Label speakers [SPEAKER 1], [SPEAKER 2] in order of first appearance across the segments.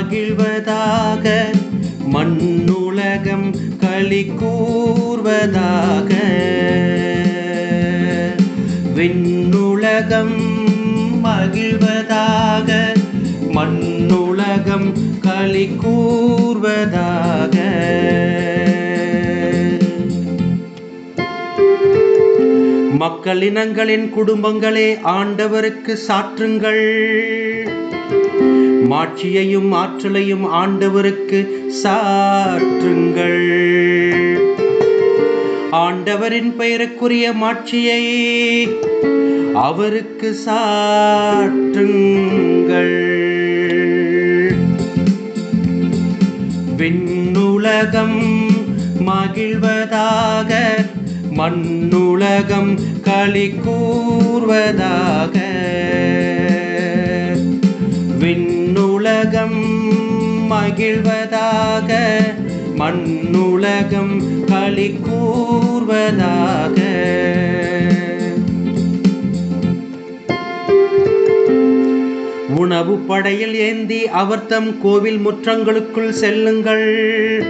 [SPEAKER 1] மகிழ்வதாக மண்ணுலகம் களி கூர்வதாக விண்ணுலகம் மகிழ்வதாக மண்ணுலகம் களி மக்கள் இனங்களின் குடும்பங்களே ஆண்டவருக்கு சாற்றுங்கள். மாட்சியையும் ஆற்றலையும் ஆண்டவருக்கு சாற்றுங்கள். ஆண்டவரின் பெயருக்குரிய மாட்சியை அவருக்கு சாற்றுங்கள். விண்ணுலகம் மகிழ்வதாக மண்ணுலகம் களி கூர்வதாக. மண்ணுலகம் மகிழ்வதாக மண்ணுலகம் களி கூர்வதாக உணவு படையில் ஏந்தி அவர்தம் கோவில் முற்றங்களுக்குள் செல்லுங்கள்.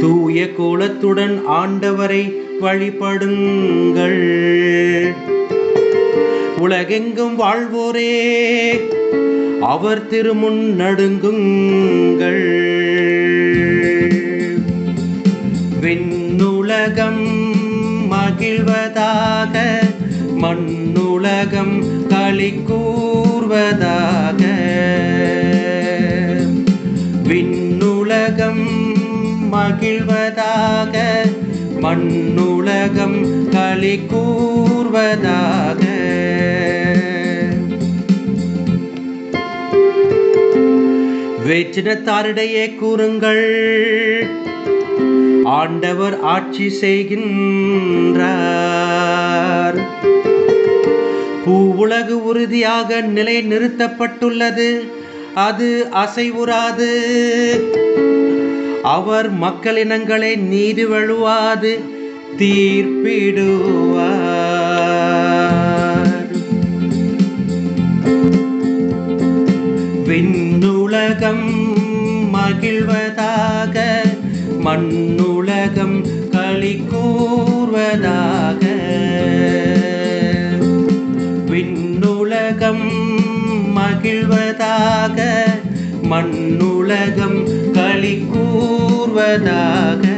[SPEAKER 1] தூய கோலத்துடன் ஆண்டவரை வழிபடுங்கள். உலகெங்கும் வாழ்வோரே அவர் திருமுன் நடுங்குங்கள். விண்ணுலகம் மகிழ்வதாக மண்ணுலகம் களி கூர்வதாக விண்ணுலகம் மகிழ்வதாக மண்ணுலகம் களி கூர்வதாக வேற்றினத்தாரிடையே கூறுங்கள். ஆண்டவர் ஆட்சி செய்கின்றார். பூவுலகு உறுதியாக நிலை நிறுத்தப்பட்டுள்ளது அது அசைவுறாது. அவர் மக்களினங்களை நீதி வழுவாது. தீர்ப்பிடுவார். மகிழ்வதாக மண்ணுலகம் களி கூறுவதாக விண்ணுலகம் மகிழ்வதாக மண்ணுலகம் களி கூறுவதாக